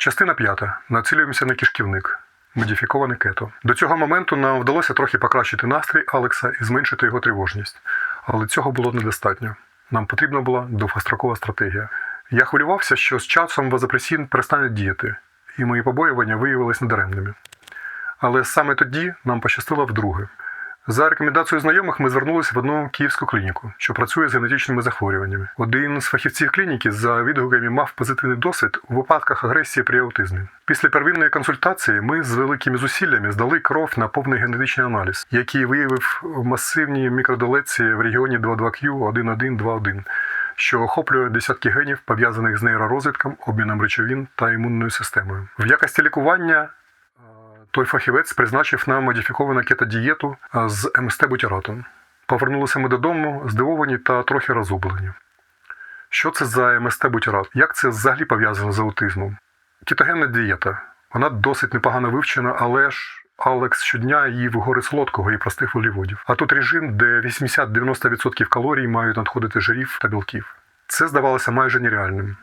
Частина п'ята. Націлюємося на кишківник. Модифіковане кето. До цього моменту нам вдалося трохи покращити настрій Алекса і зменшити його тривожність. Але цього було недостатньо. Нам потрібна була довгострокова стратегія. Я хвилювався, що з часом вазопресін перестане діяти, і мої побоювання виявилися недаремними. Але саме тоді нам пощастило вдруге. За рекомендацією знайомих ми звернулися в одну київську клініку, що працює з генетичними захворюваннями. Один з фахівців клініки за відгуками мав позитивний досвід у випадках агресії при аутизмі. Після первинної консультації ми з великими зусиллями здали кров на повний генетичний аналіз, який виявив масивні мікродолеції в регіоні 22Q1121, що охоплює десятки генів, пов'язаних з нейророзвитком, обміном речовин та імунною системою. В якості лікування той фахівець призначив нам модифіковану кетодієту з МСТ-бутіратом. Повернулися ми додому, здивовані та трохи розгублені. Що це за МСТ-бутірат? Як це взагалі пов'язано з аутизмом? Кетогенна дієта. Вона досить непогано вивчена, але ж Алекс щодня їв гори солодкого і простих вуглеводів. А тут режим, де 80-90% калорій мають надходити жирів та білків. Це здавалося майже нереальним.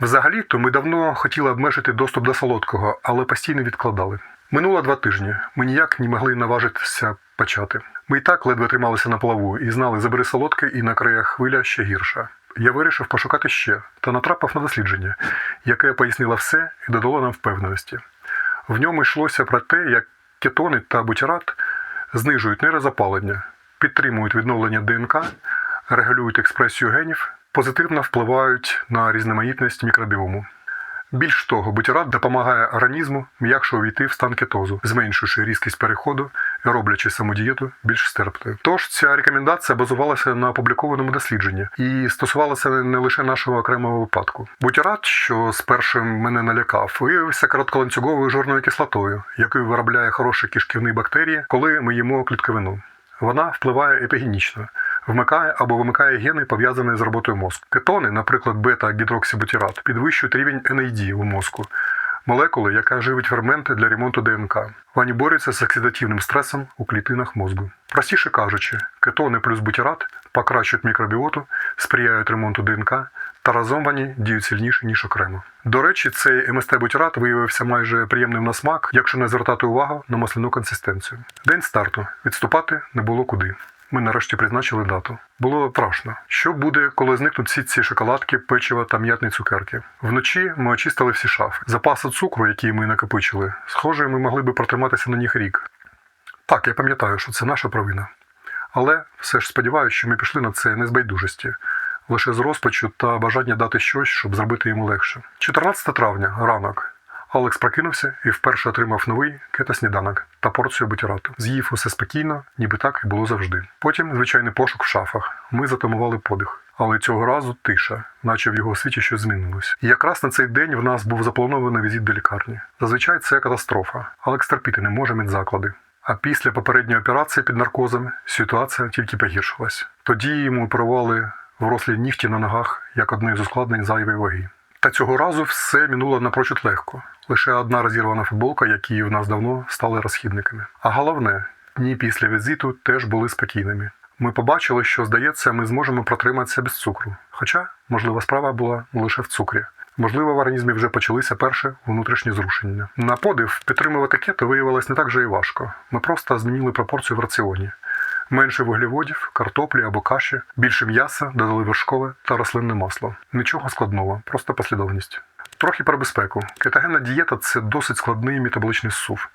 Взагалі-то ми давно хотіли обмежити доступ до солодкого, але постійно відкладали. Минуло два тижні. Ми ніяк не могли наважитися почати. Ми і так ледве трималися на плаву і знали, забери солодке і на краях хвиля ще гірша. Я вирішив пошукати ще та натрапив на дослідження, яке пояснило все і додало нам впевненості. В ньому йшлося про те, як кетони та бутірат знижують нейрозапалення, підтримують відновлення ДНК, регулюють експресію генів, позитивно впливають на різноманітність мікробіому. Більш того, бутірат допомагає організму м'якше увійти в стан кетозу, зменшуючи різкість переходу і роблячи саму дієту більш стерпною. Тож ця рекомендація базувалася на опублікованому дослідженні і стосувалася не лише нашого окремого випадку. Бутірат, що спершу мене налякав, виявився коротколанцюговою жирною кислотою, яку виробляє хороші кишківні бактерії, коли ми їмо клітковину. Вона впливає епігенічно, вмикає або вимикає гени, пов'язані з роботою мозку. Кетони, наприклад, бета-гідроксибутірат, підвищують рівень NAD у мозку, молекули, яка живить ферменти для ремонту ДНК. Вони борються з оксидативним стресом у клітинах мозку. Простіше кажучи, кетони плюс бутірат покращують мікробіоту, сприяють ремонту ДНК та разом вони діють сильніше, ніж окремо. До речі, цей МСТ-бутірат виявився майже приємним на смак, якщо не звертати увагу на масляну консистенцію. День старту. Відступати не було куди. Ми нарешті призначили дату. Було страшно. Що буде, коли зникнуть всі ці шоколадки, печиво та м'ятні цукерки? Вночі ми очистили всі шафи. Запаси цукру, які ми накопичили, схоже, ми могли би протриматися на них рік. Так, я пам'ятаю, що це наша провина. Але все ж сподіваюся, що ми пішли на це не з байдужості, лише з розпачу та бажання дати щось, щоб зробити йому легше. 14 травня, ранок. Алекс прокинувся і вперше отримав новий кето-сніданок та порцію бутірату. З'їв усе спокійно, ніби так і було завжди. Потім звичайний пошук в шафах. Ми затамували подих. Але цього разу тиша, наче в його світі щось змінилось. І якраз на цей день в нас був запланований візит до лікарні. Зазвичай це катастрофа. Алекс терпіти не може медзаклади. А після попередньої операції під наркозом ситуація тільки погіршилась. Тоді йому оперували врослі нігті на ногах як одне з ускладнень зайвої ваги. Та цього разу все минуло напрочуд легко. Лише одна розірвана футболка, які в нас давно стали розхідниками. А головне, дні після візиту теж були спокійними. Ми побачили, що, здається, ми зможемо протриматися без цукру. Хоча, можливо, справа була лише в цукрі. Можливо, в організмі вже почалися перші внутрішні зрушення. На подив підтримувати кето виявилось не так же і важко. Ми просто змінили пропорцію в раціоні. Менше вуглеводів, картоплі або каші, більше м'яса, додали вершкове та рослинне масло. Нічого складного, просто послідовність. Трохи про безпеку. Кетогенна дієта це досить складний метаболічний сув,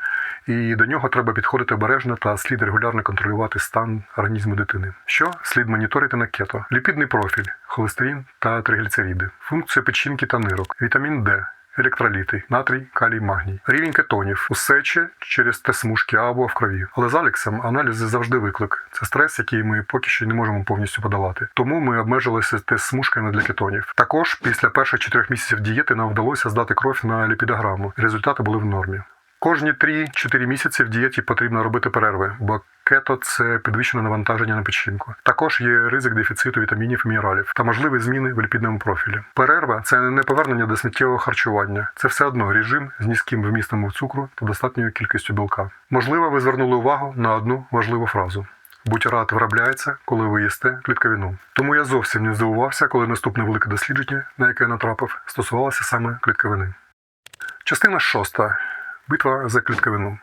і до нього треба підходити обережно та слід регулярно контролювати стан організму дитини. Що слід моніторити на кето? Ліпідний профіль, холестерин та тригліцериди, функцію печінки та нирок, вітамін Д. Електроліти, натрій, калій, магній, рівень кетонів у сечі через те-смужки або в крові. Але з Алексом аналізи завжди виклик. Це стрес, який ми поки що не можемо повністю подолати. Тому ми обмежилися тест-смужками для кетонів. Також після перших чотирьох місяців дієти нам вдалося здати кров на ліпідограму. Результати були в нормі. Кожні 3-4 місяці в дієті потрібно робити перерви, бо кето це підвищене навантаження на печінку. Також є ризик дефіциту вітамінів і мінералів та можливі зміни в ліпідному профілі. Перерва це не повернення до сміттєвого харчування. Це все одно режим з низьким вмістом цукру та достатньою кількістю білка. Можливо, ви звернули увагу на одну важливу фразу. Бутірат виробляється, коли ви їсте клітковину. Тому я зовсім не здивувався, коли наступне велике дослідження, на яке я натрапив, стосувалося саме клітковини. Частина шоста. Битва за клітковину.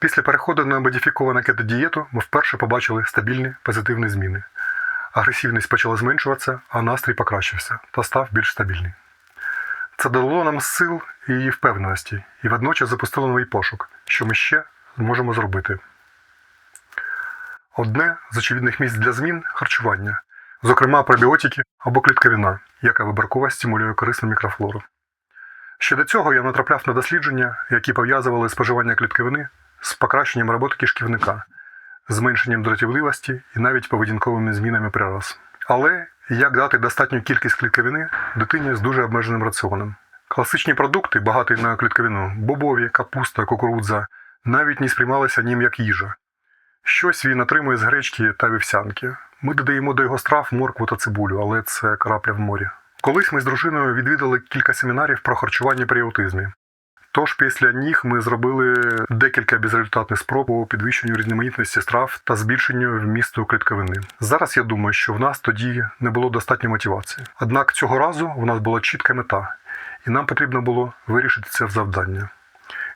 Після переходу на модифіковану кетодієту ми вперше побачили стабільні позитивні зміни. Агресивність почала зменшуватися, а настрій покращився та став більш стабільний. Це дало нам сил і впевненості, і водночас запустило новий пошук, що ми ще зможемо зробити. Одне з очевидних місць для змін харчування, зокрема пробіотики або клітковина, яка вибірково стимулює корисну мікрофлору. Ще до цього я натрапляв на дослідження, які пов'язували споживання клітковини з покращенням роботи кишківника, зменшенням дратівливості і навіть поведінковими змінами при раз. Але як дати достатню кількість клітковини дитині з дуже обмеженим раціоном? Класичні продукти, багаті на клітковину, бобові, капуста, кукурудза, навіть не сприймалися ним як їжа. Щось він отримує з гречки та вівсянки. Ми додаємо до його страв моркву та цибулю, але це крапля в морі. Колись ми з дружиною відвідали кілька семінарів про харчування при аутизмі. Тож після них ми зробили декілька безрезультатних спроб по підвищенню різноманітності страв та збільшенню вмісту клітковини. Зараз я думаю, що в нас тоді не було достатньо мотивації. Однак цього разу в нас була чітка мета, і нам потрібно було вирішити це завдання.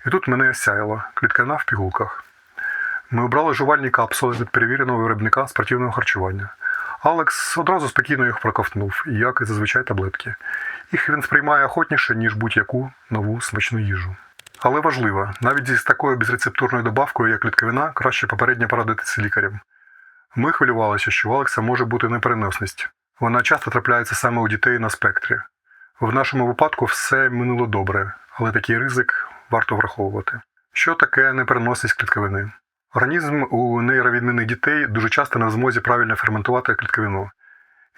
І тут мене сяяла клітковина в пігулках. Ми обрали жувальні капсули від перевіреного виробника спортивного харчування. Алекс одразу спокійно їх проковтнув, як і зазвичай таблетки. Їх він сприймає охотніше, ніж будь-яку нову смачну їжу. Але важливо, навіть зі такою безрецептурною добавкою, як клітковина, краще попередньо порадитися лікарем. Ми хвилювалися, що у Алекса може бути непереносність. Вона часто трапляється саме у дітей на спектрі. В нашому випадку все минуло добре, але такий ризик варто враховувати. Що таке непереносність клітковини? Організм у нейровідмінних дітей дуже часто не в змозі правильно ферментувати клітковину,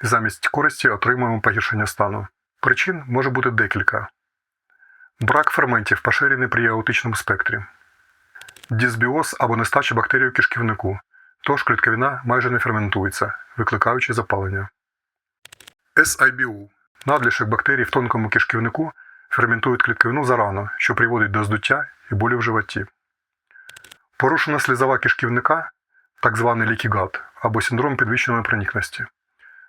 і замість користі отримуємо погіршення стану. Причин може бути декілька: брак ферментів поширений при аутичному спектрі, дисбіоз або нестача бактерій у кишківнику, тож клітковина майже не ферментується, викликаючи запалення. SIBU – надлишок бактерій в тонкому кишківнику ферментують клітковину зарано, що приводить до здуття і болю в животі. Порушена слізова кишківника, так званий лікігат, або синдром підвищеної проникності.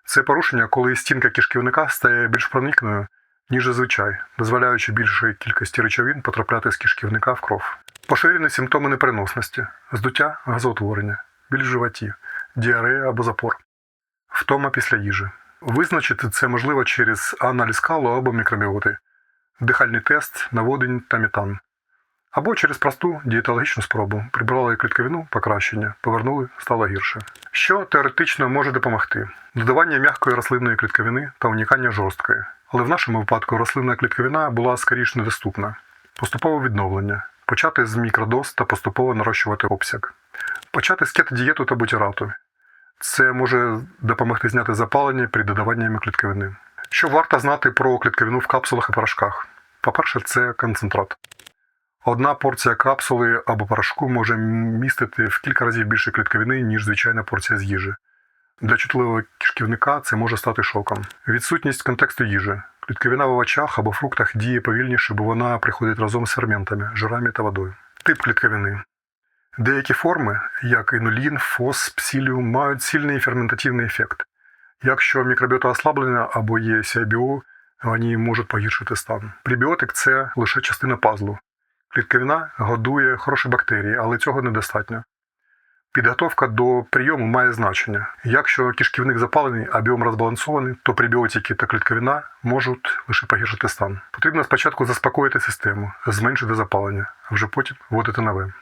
Це порушення, коли стінка кишківника стає більш проникною, ніж зазвичай, дозволяючи більшій кількості речовин потрапляти з кишківника в кров. Поширені симптоми непереносності, здуття, газоутворення, біль в животі, діарея або запор, втома після їжі. Визначити це можливо через аналіз калу або мікробіоти, дихальний тест, наводень та метан. Або через просту дієтологічну спробу прибрали клітковину, покращення, повернули, стало гірше. Що теоретично може допомогти? Додавання м'якої рослинної клітковини та унікання жорсткої. Але в нашому випадку рослинна клітковина була скоріш недоступна. Поступове відновлення. Почати з мікродоз та поступово нарощувати обсяг. Почати з кетодієту та бутірату. Це може допомогти зняти запалення при додаванні клітковини. Що варто знати про клітковину в капсулах і порошках? По-перше, це концентрат. Одна порція капсули або порошку може містити в кілька разів більше клітковини, ніж звичайна порція з їжі. Для чутливого кишківника це може стати шоком. Відсутність контексту їжі. Клітковина в овочах або фруктах діє повільніше, бо вона приходить разом з ферментами, жирами та водою. Тип клітковини. Деякі форми, як інулін, фос, псиліум, мають сильний ферментативний ефект. Якщо мікробіота ослаблена або є CIBO, вони можуть погіршити стан. Пребіотик це лише частина пазлу. Клітковина годує хороші бактерії, але цього недостатньо. Підготовка до прийому має значення. Якщо кишківник запалений, а біом розбалансований, то прибіотики та клітковина можуть лише погіршити стан. Потрібно спочатку заспокоїти систему, зменшити запалення, а вже потім вводити нове.